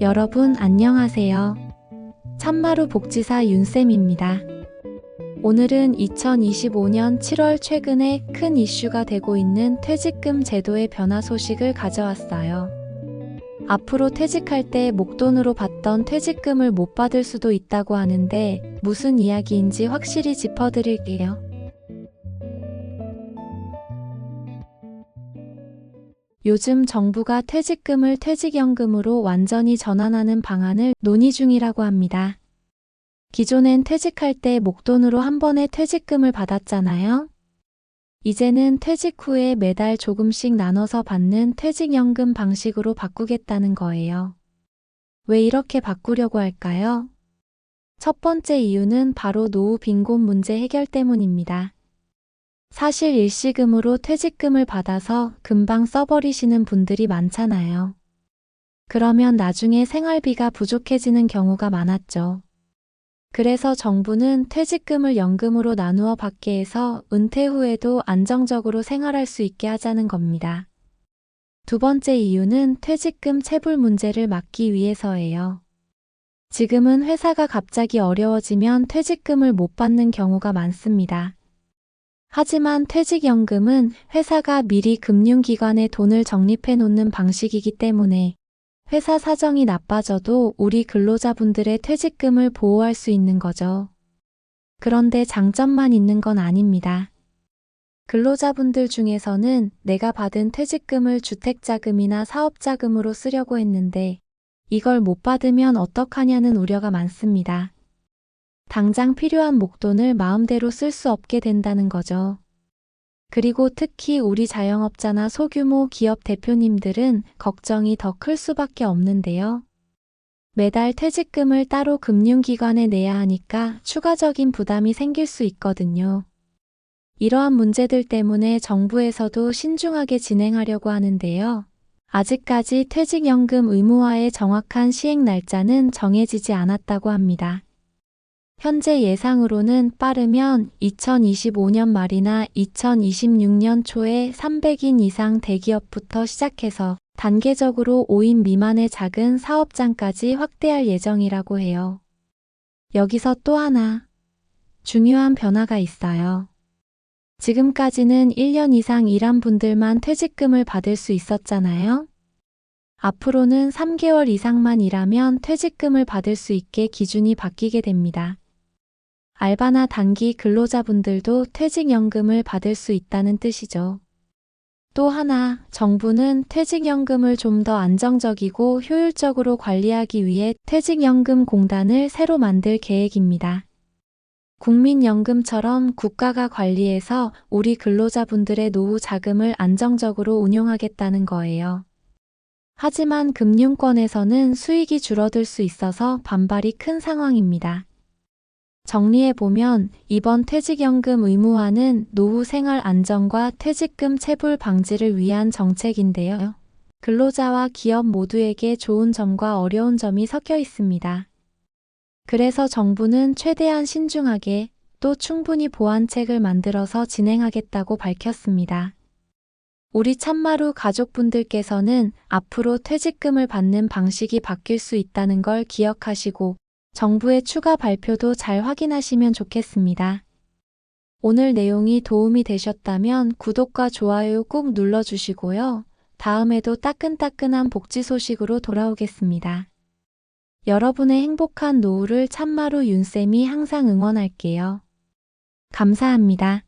여러분 안녕하세요. 참마루 복지사 윤쌤입니다. 오늘은 2025년 7월 최근에 큰 이슈가 되고 있는 퇴직금 제도의 변화 소식을 가져왔어요. 앞으로 퇴직할 때 목돈으로 받던 퇴직금을 못 받을 수도 있다고 하는데 무슨 이야기인지 확실히 짚어드릴게요. 요즘 정부가 퇴직금을 퇴직연금으로 완전히 전환하는 방안을 논의 중이라고 합니다. 기존엔 퇴직할 때 목돈으로 한 번에 퇴직금을 받았잖아요. 이제는 퇴직 후에 매달 조금씩 나눠서 받는 퇴직연금 방식으로 바꾸겠다는 거예요. 왜 이렇게 바꾸려고 할까요? 첫 번째 이유는 바로 노후 빈곤 문제 해결 때문입니다. 사실 일시금으로 퇴직금을 받아서 금방 써버리시는 분들이 많잖아요. 그러면 나중에 생활비가 부족해지는 경우가 많았죠. 그래서 정부는 퇴직금을 연금으로 나누어 받게 해서 은퇴 후에도 안정적으로 생활할 수 있게 하자는 겁니다. 두 번째 이유는 퇴직금 체불 문제를 막기 위해서예요. 지금은 회사가 갑자기 어려워지면 퇴직금을 못 받는 경우가 많습니다. 하지만 퇴직연금은 회사가 미리 금융기관에 돈을 적립해 놓는 방식이기 때문에 회사 사정이 나빠져도 우리 근로자분들의 퇴직금을 보호할 수 있는 거죠. 그런데 장점만 있는 건 아닙니다. 근로자분들 중에서는 내가 받은 퇴직금을 주택자금이나 사업자금으로 쓰려고 했는데 이걸 못 받으면 어떡하냐는 우려가 많습니다. 당장 필요한 목돈을 마음대로 쓸 수 없게 된다는 거죠. 그리고 특히 우리 자영업자나 소규모 기업 대표님들은 걱정이 더 클 수밖에 없는데요. 매달 퇴직금을 따로 금융기관에 내야 하니까 추가적인 부담이 생길 수 있거든요. 이러한 문제들 때문에 정부에서도 신중하게 진행하려고 하는데요. 아직까지 퇴직연금 의무화의 정확한 시행 날짜는 정해지지 않았다고 합니다. 현재 예상으로는 빠르면 2025년 말이나 2026년 초에 300인 이상 대기업부터 시작해서 단계적으로 5인 미만의 작은 사업장까지 확대할 예정이라고 해요. 여기서 또 하나 중요한 변화가 있어요. 지금까지는 1년 이상 일한 분들만 퇴직금을 받을 수 있었잖아요. 앞으로는 3개월 이상만 일하면 퇴직금을 받을 수 있게 기준이 바뀌게 됩니다. 알바나 단기 근로자분들도 퇴직연금을 받을 수 있다는 뜻이죠. 또 하나, 정부는 퇴직연금을 좀 더 안정적이고 효율적으로 관리하기 위해 퇴직연금 공단을 새로 만들 계획입니다. 국민연금처럼 국가가 관리해서 우리 근로자분들의 노후 자금을 안정적으로 운용하겠다는 거예요. 하지만 금융권에서는 수익이 줄어들 수 있어서 반발이 큰 상황입니다. 정리해보면 이번 퇴직연금 의무화는 노후 생활 안정과 퇴직금 체불 방지를 위한 정책인데요. 근로자와 기업 모두에게 좋은 점과 어려운 점이 섞여 있습니다. 그래서 정부는 최대한 신중하게 또 충분히 보완책을 만들어서 진행하겠다고 밝혔습니다. 우리 참마루 가족분들께서는 앞으로 퇴직금을 받는 방식이 바뀔 수 있다는 걸 기억하시고 정부의 추가 발표도 잘 확인하시면 좋겠습니다. 오늘 내용이 도움이 되셨다면 구독과 좋아요 꾹 눌러주시고요. 다음에도 따끈따끈한 복지 소식으로 돌아오겠습니다. 여러분의 행복한 노후를 참마루 윤쌤이 항상 응원할게요. 감사합니다.